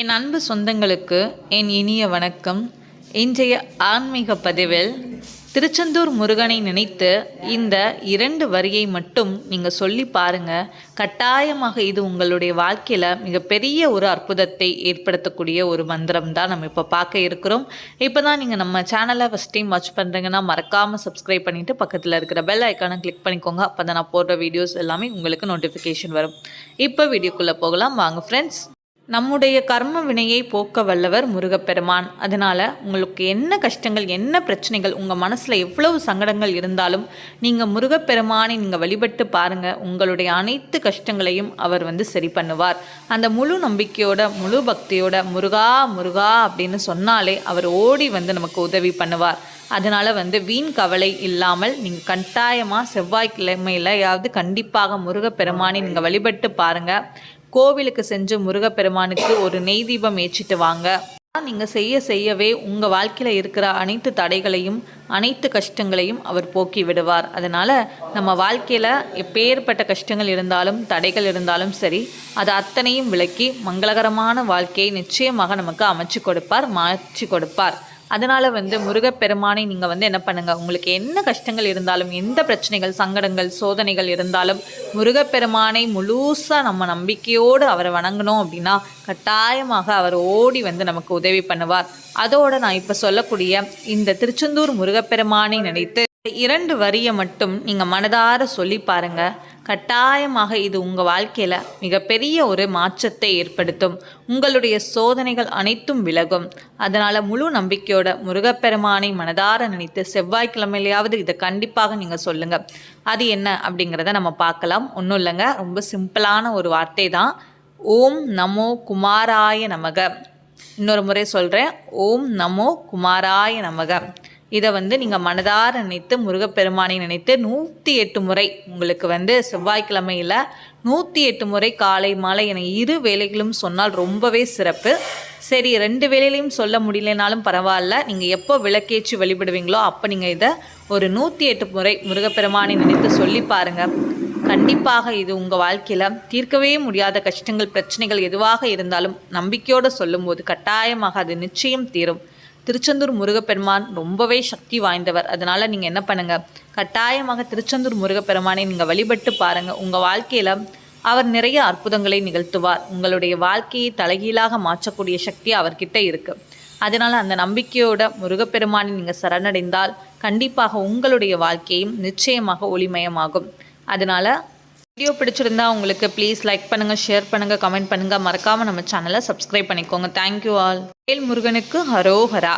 என் அன்பு சொந்தங்களுக்கு என் இனிய வணக்கம். இன்றைய ஆன்மீக பதிவில் திருச்செந்தூர் முருகனை நினைத்து இந்த இரண்டு வரியை மட்டும் நீங்கள் சொல்லி பாருங்கள் கட்டாயமாக இது உங்களுடைய வாழ்க்கையில் மிகப்பெரிய ஒரு அற்புதத்தை ஏற்படுத்தக்கூடிய ஒரு மந்திரம் தான் நம்ம இப்போ பார்க்க இருக்கிறோம். இப்போ தான் நீங்கள் நம்ம சேனலை ஃபஸ்ட் டைம் வாட்ச் பண்ணுறீங்கன்னா மறக்காமல் சப்ஸ்கிரைப் பண்ணிவிட்டு பக்கத்தில் இருக்கிற பெல் ஐக்கானை கிளிக் பண்ணிக்கோங்க. அப்போ தான் நான் போடுற வீடியோஸ் எல்லாமே உங்களுக்கு நோட்டிஃபிகேஷன் வரும். இப்போ வீடியோக்குள்ளே போகலாம். வாங்க ஃப்ரெண்ட்ஸ் நம்முடைய கர்ம வினையை போக்க வல்லவர் முருகப்பெருமான். அதனால் உங்களுக்கு என்ன கஷ்டங்கள் என்ன பிரச்சனைகள் உங்கள் மனசில் எவ்வளவு சங்கடங்கள் இருந்தாலும் நீங்கள் முருகப்பெருமானை நீங்கள் வழிபட்டு பாருங்கள் உங்களுடைய அனைத்து கஷ்டங்களையும் அவர் வந்து சரி பண்ணுவார். அந்த முழு நம்பிக்கையோட முழு பக்தியோட முருகா முருகா அப்படின்னு சொன்னாலே அவர் ஓடி வந்து நமக்கு உதவி பண்ணுவார். அதனால் வந்து வீண் கவலை இல்லாமல் நீங்கள் கட்டாயமாக செவ்வாய்க்கிழமையிலையாவது கண்டிப்பாக முருகப்பெருமானை நீங்கள் வழிபட்டு பாருங்கள் கோவிலுக்கு சென்று முருகப்பெருமானுக்கு ஒரு நெய் தீபம் ஏற்றிட்டு வாங்க. நீங்கள் செய்ய செய்யவே உங்கள் வாழ்க்கையில் இருக்கிற அனைத்து தடைகளையும் அனைத்து கஷ்டங்களையும் அவர் போக்கி விடுவார். அதனால் நம்ம வாழ்க்கையில் எப்பேற்பட்ட கஷ்டங்கள் இருந்தாலும் தடைகள் இருந்தாலும் சரி அது அத்தனையும் விளக்கி மங்களகரமான வாழ்க்கையை நிச்சயமாக நமக்கு அமைச்சு கொடுப்பார் மாற்றி கொடுப்பார். அதனால் வந்து முருகப்பெருமானை நீங்கள் வந்து என்ன பண்ணுங்கள் உங்களுக்கு என்ன கஷ்டங்கள் இருந்தாலும் எந்த பிரச்சனைகள் சங்கடங்கள் சோதனைகள் இருந்தாலும் முருகப்பெருமானை முழுசாக நம்ம நம்பிக்கையோடு அவரை வணங்கணும் அப்படின்னா கட்டாயமாக அவர் ஓடி வந்து நமக்கு உதவி பண்ணுவார். அதோடு நான் இப்போ சொல்லக்கூடிய இந்த திருச்செந்தூர் முருகப்பெருமானை நினைத்து இரண்டு வரியை மட்டும் நீங்கள் மனதார சொல்லி பாருங்கள் கட்டாயமாக இது உங்கள் வாழ்க்கையில் மிகப்பெரிய ஒரு மாற்றத்தை ஏற்படுத்தும். உங்களுடைய சோதனைகள் அனைத்தும் விலகும். அதனால் முழு நம்பிக்கையோட முருகப்பெருமானை மனதார நினைத்து செவ்வாய்க்கிழமையிலையாவது இதை கண்டிப்பாக நீங்கள் சொல்லுங்கள் அது என்ன அப்படிங்கிறத நம்ம பார்க்கலாம். ஒன்றும் இல்லைங்க ரொம்ப சிம்பிளான ஒரு வார்த்தை தான். ஓம் நமோ குமாராய நமக. இன்னொரு முறை சொல்கிறேன் ஓம் நமோ குமாராய நமக. இதை வந்து நீங்கள் மனதார நினைத்து முருகப்பெருமானை நினைத்து நூற்றி எட்டு முறை உங்களுக்கு வந்து செவ்வாய்க்கிழமையில் நூற்றி எட்டு முறை காலை மாலை என இரு வேலைகளும் சொன்னால் ரொம்பவே சிறப்பு. சரி ரெண்டு வேலையிலையும் சொல்ல முடியலனாலும் பரவாயில்ல. நீங்கள் எப்போ விளக்கேற்றி வழிபடுவீங்களோ அப்போ நீங்கள் இதை ஒரு நூற்றி எட்டு முறை முருகப்பெருமானை நினைத்து சொல்லி பாருங்கள் கண்டிப்பாக இது உங்கள் வாழ்க்கையில் தீர்க்கவே முடியாத கஷ்டங்கள் பிரச்சனைகள் எதுவாக இருந்தாலும் நம்பிக்கையோடு சொல்லும்போது கட்டாயமாக அது நிச்சயம் தீரும். திருச்செந்தூர் முருகப்பெருமான் ரொம்பவே சக்தி வாய்ந்தவர். அதனால் நீங்கள் என்ன பண்ணுங்கள் கட்டாயமாக திருச்செந்தூர் முருகப்பெருமானை நீங்கள் வழிபட்டு பாருங்கள் உங்கள் வாழ்க்கையில் அவர் நிறைய அற்புதங்களை நிகழ்த்துவார். உங்களுடைய வாழ்க்கையை தலைகீழாக மாற்றக்கூடிய சக்தி அவர்கிட்ட இருக்குது அதனால் அந்த நம்பிக்கையோட முருகப்பெருமானை நீங்கள் சரணடைந்தால் கண்டிப்பாக உங்களுடைய வாழ்க்கையும் நிச்சயமாக ஒளிமயமாகும். அதனால் வீடியோ பிடிச்சிருந்தா உங்களுக்கு ப்ளீஸ் லைக் பண்ணுங்கள் ஷேர் பண்ணுங்கள் கமெண்ட் பண்ணுங்கள் மறக்காமல் நம்ம சேனலை சப்ஸ்கிரைப் பண்ணிக்கோங்க. தேங்க்யூ ஆல் வேல் முருகனுக்கு ஹரோஹரா.